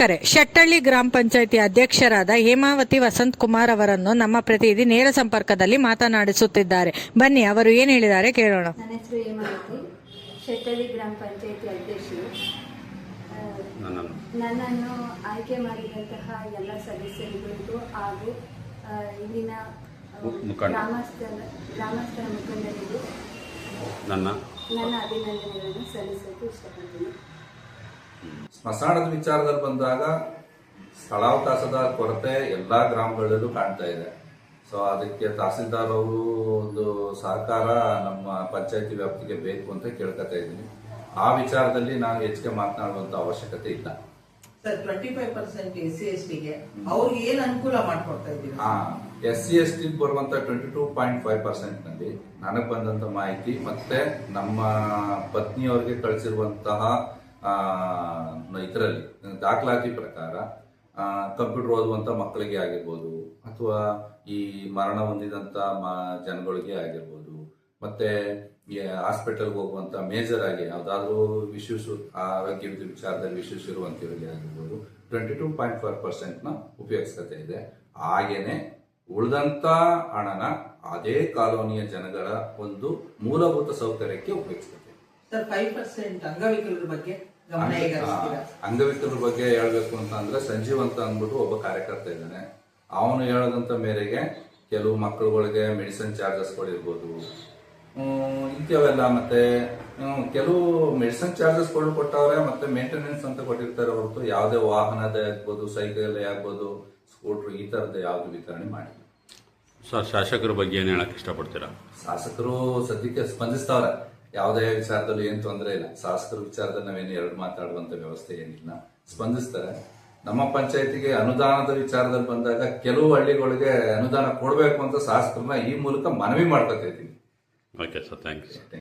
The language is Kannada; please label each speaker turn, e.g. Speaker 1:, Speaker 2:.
Speaker 1: ವೀಕ್ಷಕರೇ ಶೆಟ್ಟಳ್ಳಿ ಗ್ರಾಮ ಪಂಚಾಯಿತಿ ಅಧ್ಯಕ್ಷರಾದ ಹೇಮಾವತಿ ವಸಂತ್ ಕುಮಾರ್ ಅವರನ್ನು ನಮ್ಮ ಪ್ರತಿನಿಧಿ ನೇರ ಸಂಪರ್ಕದಲ್ಲಿ ಮಾತನಾಡಿಸುತ್ತಿದ್ದಾರೆ. ಬನ್ನಿ ಅವರು ಏನು ಹೇಳಿದ್ದಾರೆ ಕೇಳೋಣ.
Speaker 2: ನನ್ನ ಹೆಸರು ಹೇಮಾವತಿ ಶೆಟ್ಟಳ್ಳಿ ಗ್ರಾಮ ಪಂಚಾಯತಿ ಅಧ್ಯಕ್ಷರು.
Speaker 3: ನನ್ನನ್ನು
Speaker 2: ಆಯ್ಕೆ ಮಾಡಿದಂತಹ ಎಲ್ಲ ಸದಸ್ಯರುಗಳಿಗೂ ಹಾಗೂ ಆ, ಇಲ್ಲಿನ ಆ,
Speaker 3: ಮುಖಂಡ.
Speaker 2: ಗ್ರಾಮಸ್ಥರ ಗ್ರಾಮಸ್ಥರ ಮುಖಂಡರಿಗೂ
Speaker 3: ನನ್ನ.
Speaker 2: ನನ್ನ ಅಭಿನಂದನೆಗಳನ್ನು ಸಲ್ಲಿಸೋಕೆ ಇಷ್ಟಪಡ್ತೀನಿ.
Speaker 4: ಸ್ಮಶಾನದ ವಿಚಾರದಲ್ಲಿ ಬಂದಾಗ ಸ್ಥಳಾವಕಾಶದ ಕೊರತೆ ಎಲ್ಲಾ ಗ್ರಾಮಗಳಲ್ಲೂ ಕಾಣ್ತಾ ಇದೆ. ಸೊ ಅದಕ್ಕೆ ತಹಸೀಲ್ದಾರ್ ಅವರು ಒಂದು ಸಹಕಾರ ನಮ್ಮ ಪಂಚಾಯತಿ ವ್ಯಾಪ್ತಿಗೆ ಬೇಕು ಅಂತ ಕೇಳ್ಕೊತಾ ಇದ್ದೀನಿ. ಆ ವಿಚಾರದಲ್ಲಿ ನಾನು ಹೆಚ್ಚಿಗೆ ಮಾತನಾಡುವಂತ ಅವಶ್ಯಕತೆ ಇಲ್ಲ.
Speaker 5: Sir twenty five percent S C S ಟಿಗೆ ಅವ್ರಿಗೆ ಏನ್ ಅನುಕೂಲ ಮಾಡ್ಕೊಡ್ತಾ ಇದ್ದೀರಾ?
Speaker 4: ಎಸ್ ಸಿ ಎಸ್ ಟಿ ಬರುವಂತ ಟ್ವೆಂಟಿ ಟೂ ಪಾಯಿಂಟ್ ಫೈವ್ ಪರ್ಸೆಂಟ್ನಲ್ಲಿ ನನಗೆ ಬಂದಂತ ಮಾಹಿತಿ ಮತ್ತೆ ನಮ್ಮ ಪತ್ನಿಯವರಿಗೆ ಕಳಿಸಿರುವಂತಹ ಇದರಲ್ಲಿ, ದಾಖಲಾತಿ ಪ್ರಕಾರ ಕಂಪ್ಯೂಟರ್ ಓದುವಂಥ ಮಕ್ಕಳಿಗೆ ಆಗಿರ್ಬೋದು, ಅಥವಾ ಈ ಮರಣ ಹೊಂದಿದಂತ ಮ- ಜನಗಳಿಗೆ ಆಗಿರ್ಬೋದು, ಮತ್ತೆ ಹಾಸ್ಪಿಟಲ್ಗೆ ಹೋಗುವಂತ ಮೇಜರ್ ಆಗಿ ಯಾವುದಾದ್ರೂ ವಿಶೇಷ ಆರೋಗ್ಯದ ವಿಚಾರದಲ್ಲಿ ಇಶ್ಯೂಸ್ ಇರುವಂತವರಿಗೆ ಆಗಿರ್ಬೋದು ಟ್ವೆಂಟಿ ಟೂ ಪಾಯಿಂಟ್ ಫೈವ್ ಪರ್ಸೆಂಟ್ನ ನ ಉಪಯೋಗಿಸ್ಕತೆ ಇದೆ. ಹಾಗೇನೆ ಉಳಿದಂತ ಹಣನ ಅದೇ ಕಾಲೋನಿಯ ಜನಗಳ ಒಂದು ಮೂಲಭೂತ ಸೌಕರ್ಯಕ್ಕೆ ಉಪಯೋಗಿಸ್ಕತೆ
Speaker 5: ಸರ್ ಫೈವ್ ಪರ್ಸೆಂಟ್ ಅಂಗವಿಕಲರ ಬಗ್ಗೆ ಗಮನ ಹೇಗೆ ಹರಿಸ್ತೀರಾ?
Speaker 4: ಅಂಗವಿಕಲರ ಬಗ್ಗೆ ಹೇಳ್ಬೇಕು ಅಂತ ಅಂದ್ರೆ ಸಂಜೀವ್ ಅಂತ ಅಂದ್ಬಿಟ್ಟು ಒಬ್ಬ ಕಾರ್ಯಕರ್ತ ಇದ್ದಾನೆ. ಅವನು ಹೇಳದಂತ ಮೇರೆಗೆ ಕೆಲವು ಮಕ್ಕಳುಗಳಿಗೆ ಮೆಡಿಸಿನ್ ಚಾರ್ಜಸ್ಗಳಿರ್ಬೋದು ಇಂಥವೆಲ್ಲ ಮತ್ತೆ ಹ್ಮ್, ಕೆಲವು ಮೆಡಿಸಿನ್ ಚಾರ್ಜಸ್ಗಳು ಕೊಟ್ಟವ್ರೆ ಮತ್ತೆ ಮೇಂಟೆನೆನ್ಸ್ ಅಂತ ಕೊಟ್ಟಿರ್ತಾರೆ ಹೊರತು ಯಾವುದೇ ವಾಹನದ ಆಗ್ಬೋದು ಸೈಕಲ್ ಆಗ್ಬೋದು ಸ್ಕೂಟರ್ ಈ ತರದ ಯಾವ್ದು ವಿತರಣೆ ಮಾಡಿಲ್ಲ.
Speaker 3: ಸರ್ ಶಾಸಕರ ಬಗ್ಗೆ ಏನು ಹೇಳಕ್ ಇಷ್ಟಪಡ್ತೀರಾ?
Speaker 4: ಶಾಸಕರು ಸದ್ಯಕ್ಕೆ ಸ್ಪಂದಿಸ್ತಾವ್ರೆ. ಯಾವುದೇ ವಿಚಾರದಲ್ಲೂ ಏನು ತೊಂದರೆ ಇಲ್ಲ. ಶಾಸಕರ ವಿಚಾರದಲ್ಲಿ ನಾವೇನು ಎರಡು ಮಾತಾಡುವಂತ ವ್ಯವಸ್ಥೆ ಏನಿಲ್ಲ. ಸ್ಪಂದಿಸ್ತಾರೆ. ನಮ್ಮ ಪಂಚಾಯತಿಗೆ ಅನುದಾನದ ವಿಚಾರದಲ್ಲಿ ಬಂದಾಗ ಕೆಲವು ಹಳ್ಳಿಗಳಿಗೆ ಅನುದಾನ ಕೊಡಬೇಕು ಅಂತ ಶಾಸಕರನ್ನ ಈ ಮೂಲಕ ಮನವಿ ಮಾಡ್ಕೊತಾ ಇದ್ದೀವಿ
Speaker 3: ಓಕೆ ಸರ್ ಥ್ಯಾಂಕ್ ಯು